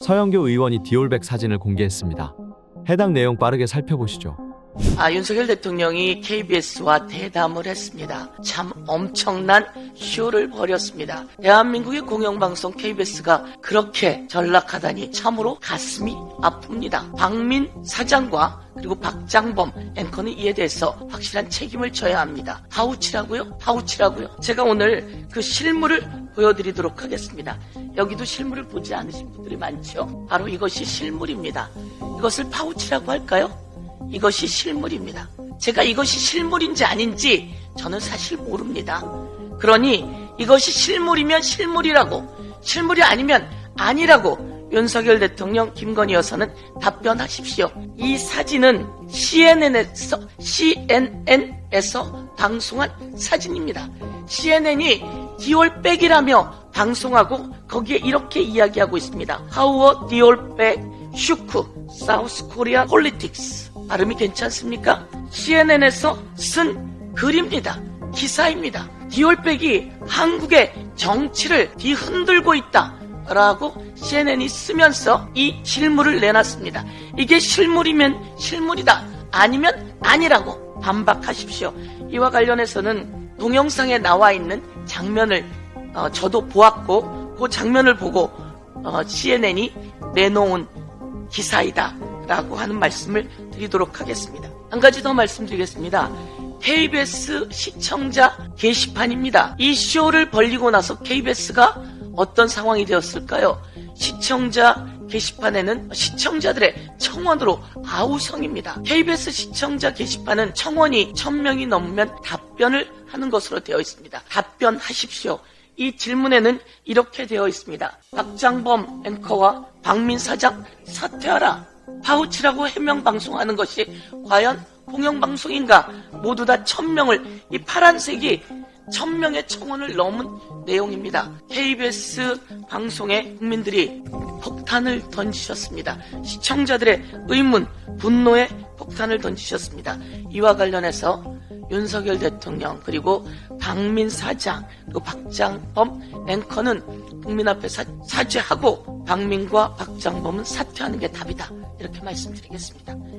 서영교 의원이 디올백 사진을 공개했습니다. 해당 내용 빠르게 살펴보시죠. 아, 윤석열 대통령이 KBS와 대담을 했습니다. 참 엄청난 쇼를 벌였습니다. 대한민국의 공영방송 KBS가 그렇게 전락하다니 참으로 가슴이 아픕니다. 박민 사장과 그리고 박장범 앵커는 이에 대해서 확실한 책임을 져야 합니다. 파우치라고요? 파우치라고요? 제가 오늘 그 실물을 보여드리도록 하겠습니다. 여기도 실물을 보지 않으신 분들이 많죠? 바로 이것이 실물입니다. 이것을 파우치라고 할까요? 이것이 실물입니다. 제가 이것이 실물인지 아닌지 저는 사실 모릅니다. 그러니 이것이 실물이면 실물이라고, 실물이 아니면 아니라고 윤석열 대통령 김건희 여사는 답변하십시오. 이 사진은 CNN에서, CNN에서 방송한 사진입니다. CNN이 디올백이라며 방송하고 거기에 이렇게 이야기하고 있습니다. How a 디올백 슈크 사우스 코리아 폴리틱스 발음이 괜찮습니까? CNN에서 쓴 글입니다. 기사입니다. 디올백이 한국의 정치를 뒤흔들고 있다. 라고 CNN이 쓰면서 이 실물을 내놨습니다. 이게 실물이면 실물이다. 아니면 아니라고 반박하십시오. 이와 관련해서는 동영상에 나와 있는 장면을 어, 저도 보았고 그 장면을 보고 어, CNN이 내놓은 기사이다 라고 하는 말씀을 드리도록 하겠습니다. 한 가지 더 말씀드리겠습니다. KBS 시청자 게시판입니다. 이 쇼를 벌리고 나서 KBS가 어떤 상황이 되었을까요? 시청자 게시판에는 시청자들의 청원으로 아우성입니다. KBS 시청자 게시판은 청원이 1000명이 넘으면 답변을 하는 것으로 되어 있습니다. 답변하십시오. 이 질문에는 이렇게 되어 있습니다. 박장범 앵커와 박민 사장 사퇴하라. 파우치라고 해명 방송하는 것이 과연 공영방송인가? 모두 다 천명을 이 파란색이 천명의 청원을 넘은 내용입니다. KBS 방송에 국민들이 폭탄을 던지셨습니다. 시청자들의 의문, 분노의 폭탄을 던지셨습니다. 이와 관련해서 윤석열 대통령 그리고 박민 사장 그리고 박장범 앵커는 국민 앞에 사, 사죄하고 박민과 박장범은 사퇴하는 게 답이다 이렇게 말씀드리겠습니다.